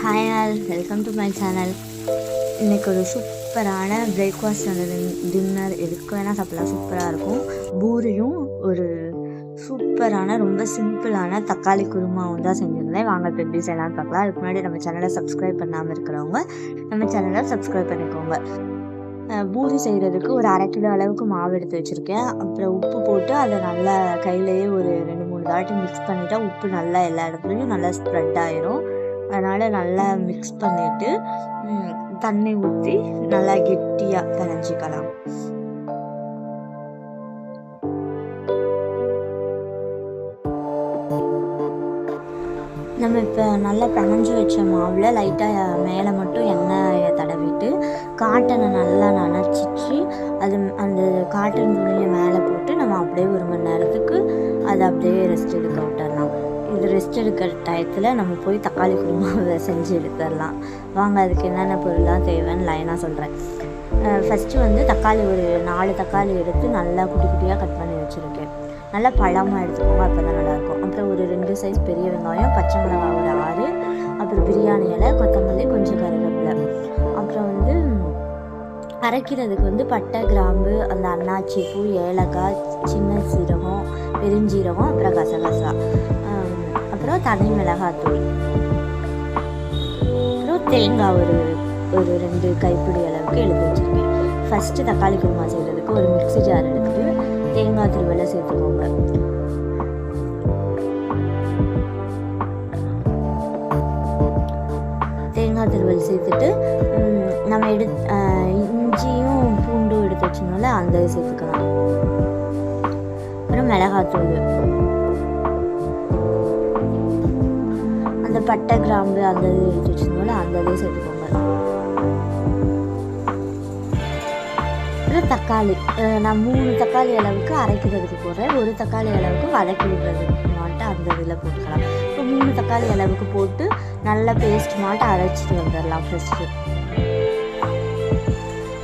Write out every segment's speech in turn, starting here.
Hi all welcome to my channel இன்றைக்கி ஒரு சூப்பரான பிரேக்ஃபாஸ்ட் அந்த டின்னர் எதுக்கு வேணால் சாப்பிடலாம். சூப்பராக இருக்கும். பூரியும் ஒரு சூப்பரான ரொம்ப சிம்பிளான தக்காளி குருமாவும் தான் செஞ்சுருந்தேன். வாங்க இப்போ எப்படி செய்யலாம்னு பார்க்கலாம். அதுக்கு முன்னாடி நம்ம சேனலை சப்ஸ்கிரைப் பண்ணாமல் இருக்கிறவங்க நம்ம சேனலை சப்ஸ்கிரைப் பண்ணிக்கோங்க. பூரி செய்கிறதுக்கு ஒரு அரை கிலோ அளவுக்கு மாவு எடுத்து வச்சுருக்கேன். அப்புறம் உப்பு போட்டு அதை நல்லா கையிலேயே ஒரு ரெண்டு மூணு தாட்டி மிக்ஸ் பண்ணிட்டா உப்பு நல்லா எல்லா இடத்துலையும் நல்லா ஸ்ப்ரெட் ஆயிரும். அதனால் நல்லா மிக்ஸ் பண்ணிவிட்டு தண்ணி ஊற்றி நல்லா கெட்டியாக பிணைஞ்சிக்கலாம் நம்ம இப்போ நல்லா பிணைஞ்சு வச்ச மாவில் லைட்டாக மேலே மட்டும் எண்ணெயை தடவிட்டு காட்டனை நல்லா நனைச்சிச்சு. அது அந்த காட்டன் துணியை மேலே போட்டு நம்ம அப்படியே ஒரு மணி நேரத்துக்கு அதை அப்படியே ரெஸ்ட் எடுக்க விட்டுறலாம். இது ரெஸ்ட் எடுக்கிற டயத்தில் நம்ம போய் தக்காளி குருமாவை செஞ்சு எடுத்துடலாம். வாங்க அதுக்கு என்னென்ன பொருள்லாம் தேவைன்னு லைனாக சொல்கிறேன் ஃபஸ்ட்டு வந்து தக்காளி ஒரு நாலு தக்காளி எடுத்து நல்லா குட்டி குட்டியாக கட் பண்ணி வச்சுருக்கேன். நல்லா பழமாக எடுத்துக்கோங்க அப்போ தான் நல்லாயிருக்கும். அப்புறம் ஒரு ரெண்டு சைஸ் பெரிய வெங்காயம் பச்சை மிளகாய் ஒரு ஆறு அப்புறம் பிரியாணி இலை கொத்தமல்லி கொஞ்சம் கருவேப்பிலை. அப்புறம் வந்து அரைக்கிறதுக்கு வந்து பட்டை கிராம்பு அந்த அன்னாச்சி பூ ஏலக்காய் சின்ன சீரகம் பெருஞ்சீரகம் அப்புறம் கசகசா. அப்புறம் தனி மிளகாத்தூள் அப்புறம் தேங்காய் ஒரு ஒரு ரெண்டு கைப்பிடி அளவுக்கு எடுத்து வச்சுருக்கேன். ஃபஸ்ட்டு தக்காளி குருமா செய்கிறதுக்கு ஒரு மிக்ஸி ஜார் எடுத்துட்டு தேங்காய் திருவலை சேர்த்துக்கோங்க. தேங்காய் திருவல் சேர்த்துட்டு நம்ம எடு இஞ்சியும் பூண்டும் எடுத்து வச்சோம்னால அந்த சேர்த்துக்கலாம். அப்புறம் மிளகாத்தூள் அந்த பட்டை கிராம்பு அந்த இது எடுத்து வச்சிருந்தோம்ல அந்த இதையும் சேர்த்துக்கோங்க. அப்புறம் தக்காளி. நான் மூணு தக்காளி அளவுக்கு அரைக்கிறதுக்கு போடுறேன் ஒரு தக்காளி அளவுக்கு வதக்கி விடுறதுக்கு மாட்டு அந்த இதில் போட்டுக்கலாம். இப்போ மூணு தக்காளி அளவுக்கு போட்டு நல்லா பேஸ்ட் மாட்டு அரைச்சிட்டு வந்துடலாம் ஃபஸ்ட்டு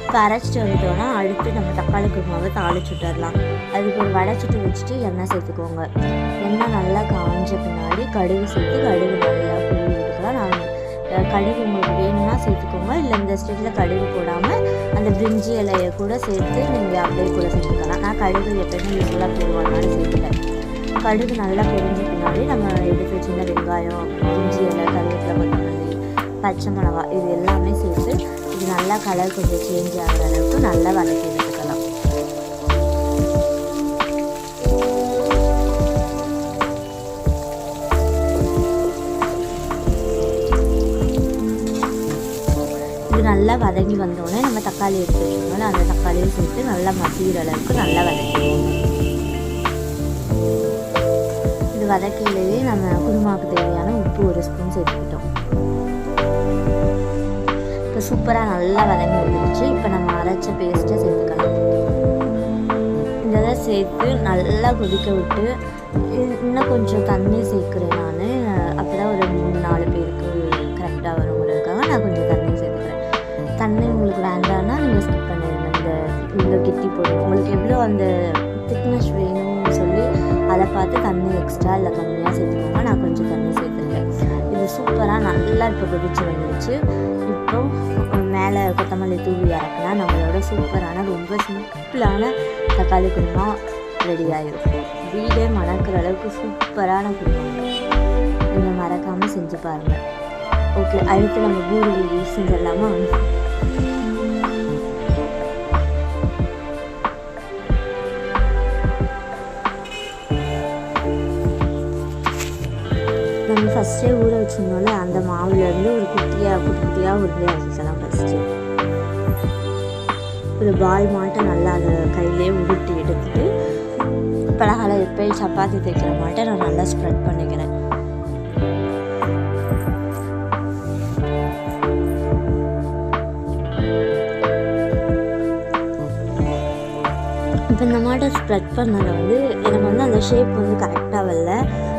இப்போ அரைச்சிட்டு வந்துட்டோம்னா அடுத்து நம்ம தக்காளி குருமாவை தாளிச்சு விட்டுறலாம். அதுக்கு ஒரு வடைச்சிட்டு வச்சுட்டு எண்ணெய் சேர்த்துக்கோங்க. எண்ணெய் நல்லா காஞ்ச பின்னாடி கடுகு சேர்த்து கடுகு நல்லா புளி எடுக்கலாம் நான் கடுகு உங்களுக்கு வேணும்னா சேர்த்துக்கோங்க. இல்லை இந்த ஸ்டேட்டில் கடுகு போடாமல் அந்த பிரிஞ்சி இலையை கூட சேர்த்து நீங்கள் அப்படியே கூட சேர்த்துக்கலாம். நான் கடுகு எப்போயுமே யூஸ்ஃபுல்லாக போடுவாங்கன்னு சேர்த்துட்டேன். கடுகு நல்லா பொரிஞ்ச பின்னாடி நம்ம எடுத்து சின்ன வெங்காயம் பிரிஞ்சி இலை கருவேப்பிலை கொத்தமல்லி பச்சை மிளகா இது எல்லாமே சேர்த்து இது நல்லா கலர் கொஞ்சம் சேஞ்ச் ஆகிற அளவுக்கு நல்லா வதக்கி நல்லா வதங்கி வந்தோடனே நம்ம தக்காளி எடுத்து வச்சுக்கோங்க அந்த தக்காளியை சேர்த்து நல்லா மசிகிற அளவுக்கு நல்லா வதக்கிடுவோம் இது வதக்கிலேயே நம்ம குருமாவுக்கு தேவையான உப்பு ஒரு ஸ்பூன் சேர்த்துக்கிட்டோம். இப்போ சூப்பராக நல்லா வதங்கி வந்துடுச்சு. இப்போ நம்ம அரைச்ச பேஸ்ட்டை சேர்த்துக்கலாம் இதெல்லாம் இதை சேர்த்து நல்லா கொதிக்க விட்டு இன்னும் கொஞ்சம் தண்ணி சேர்க்குறேன் நான். அப்போ தான் ஒரு மூணு நாலு நீங்கள் ஸ்கிப் பண்ணிடுங்க அந்த இவ்வளோ கெட்டி போட்டு உங்களுக்கு எவ்வளோ அந்த திக்னஸ் வேணும்னு சொல்லி அதை பார்த்து தண்ணி எக்ஸ்ட்ரா இல்லை கம்மியாக சேர்த்துக்கோங்க நான் கொஞ்சம் தண்ணி சேர்த்துருக்கேன் இது சூப்பராக நல்லா இப்போ கொதிச்சு வந்துருச்சு இப்போ மேலே கொத்தமல்லி தூவி இறக்குனா நம்மளோட சூப்பரான ரொம்ப சிம்பிளான தக்காளி குருமா ரெடி ஆகிருக்கும் வீடே மணக்கிற அளவுக்கு சூப்பரான குருமா நீங்கள் மறக்காமல் செஞ்சு பாருங்கள் ஓகே அடுத்து நம்ம பூரி செஞ்சிடலாமா ஃபஸ்ட்டே ஊற வச்சிருந்தோம்ல அந்த மாவுலேருந்து ஒரு குட்டியாக குட்டி குட்டியாக உருண்டை வச்சுக்கலாம் ஃபஸ்ட்டு ஒரு பால் மாட்டை நல்லா அதை கையிலே உருட்டி எடுத்துட்டு பலகால எப்பயும் சப்பாத்தி தைக்கிற மாட்டை நான் நல்லா ஸ்ப்ரெட் பண்ணிக்கிறேன். இப்போ இந்த மாட்டை ஸ்ப்ரெட் பண்ணதை வந்து எனக்கு வந்து அந்த ஷேப் வந்து கரெக்டாக வரல.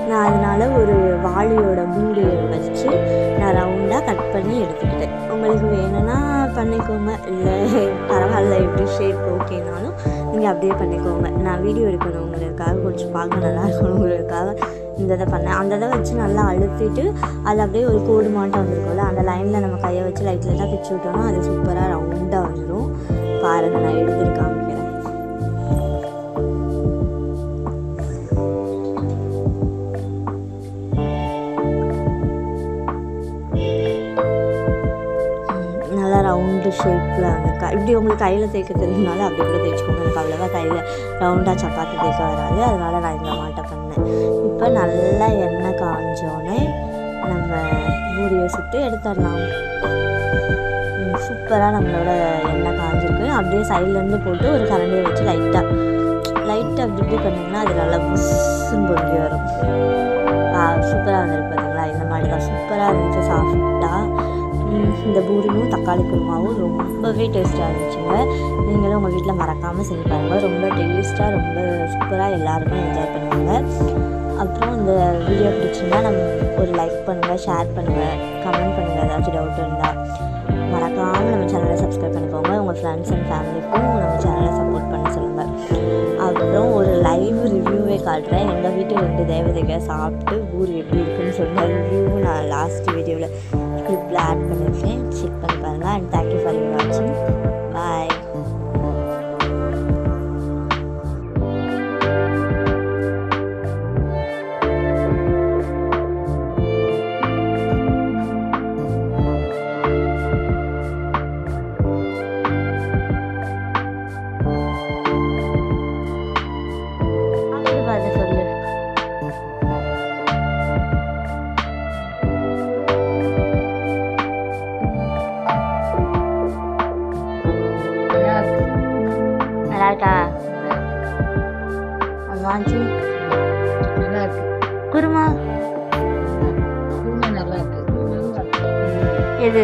நான் அதனால் ஒரு வாளியோட மூடி வச்சு நான் ரவுண்டாக கட் பண்ணி எடுத்துக்கிட்டேன். உங்களுக்கு வேணும்னா பண்ணிக்கோங்க. இல்லை பரவாயில்ல எப்படி ஷேப் ஓகேனாலும் நீங்கள் அப்படியே பண்ணிக்கோங்க. நான் வீடியோ எடுக்கணுங்கிறதுக்காக கொஞ்சம் பார்க்க நல்லா இருக்கணுங்கிறதுக்காக இந்த இதை பண்ணேன். அந்த இதை வச்சு நல்லா அழுத்திட்டு அது அப்படியே ஒரு கோடு மாட்டம் வந்திருக்கும்ல அந்த லைனில் நம்ம கையை வச்சு லைட் லைட்டாக பிச்சு விட்டோம்னா அது சூப்பராக ரவுண்டாக வந்துடும் பாருங்கள் நான் எடுத்துட்டு ஷேப்பில் அந்த க இப்படி உங்களுக்கு கையில் தேய்க்க தெரிஞ்சனால அப்படி கூட தேய்ச்சிக்கோங்க எனக்கு அவ்வளோவா கையில் ரவுண்டாக சப்பாத்தி தேய்க்க வராது அதனால் நான் இந்த மாட்டை பண்ணேன் இப்போ நல்லா எண்ணெய் காஞ்சோடனே நம்ம பூரியை சுட்டு எடுத்துடலாம் சூப்பராக நம்மளோட எண்ணெய் காஞ்சிருக்கு அப்படியே சைட்லேருந்து போட்டு ஒரு கரண்டியை வச்சு லைட்டாக லைட்டாக அப்படி இப்படி பண்ணிங்கன்னா அது நல்லா புஷ்ஷுன்னு பொங்கி வரும் சூப்பராக வந்துருக்கு பார்த்தீங்களா இந்த மாதிரி தான் சூப்பராக இருந்துச்சு சாஃப்டாக இந்த பூரியும் தக்காளி குருமாவும் ரொம்பவே டேஸ்ட்டாக இருந்துச்சுங்க. நீங்களும் உங்கள் வீட்டில் மறக்காமல் செஞ்சு பாருங்கள் ரொம்ப டேஸ்ட்டாக ரொம்ப சூப்பராக எல்லாருமே என்ஜாய் பண்ணுவாங்க. அப்புறம் இந்த வீடியோ பிடிச்சிருந்தா நம்ம ஒரு லைக் பண்ணுங்கள் ஷேர் பண்ணுங்கள் கமெண்ட் பண்ணுங்கள் ஏதாச்சும் டவுட் இருந்தால் மறக்காமல் நம்ம சேனலை சப்ஸ்கிரைப் பண்ணிக்கோங்க. உங்கள் ஃப்ரெண்ட்ஸ் அண்ட் ஃபேமிலிக்கும் நம்ம சேனலை சப்போர்ட் பண்ண சொல்லுங்கள் அப்புறம் ஒரு லைவ் ரிவ்யூவே காட்டுறேன். எங்கள் வீட்டு ரெண்டு தேவதைகள் சாப்பிட்டு ஊர் எப்படி இருக்குன்னு சொன்ன ரிவ்யூ நான் லாஸ்ட் வீடியோவில் கிளிப்பில் ஆட் பண்ணியிருக்கேன். செக் பண்ணி பாருங்கள் அண்ட் தேங்க்யூ குருமா? நல்லா இருக்கு. எது?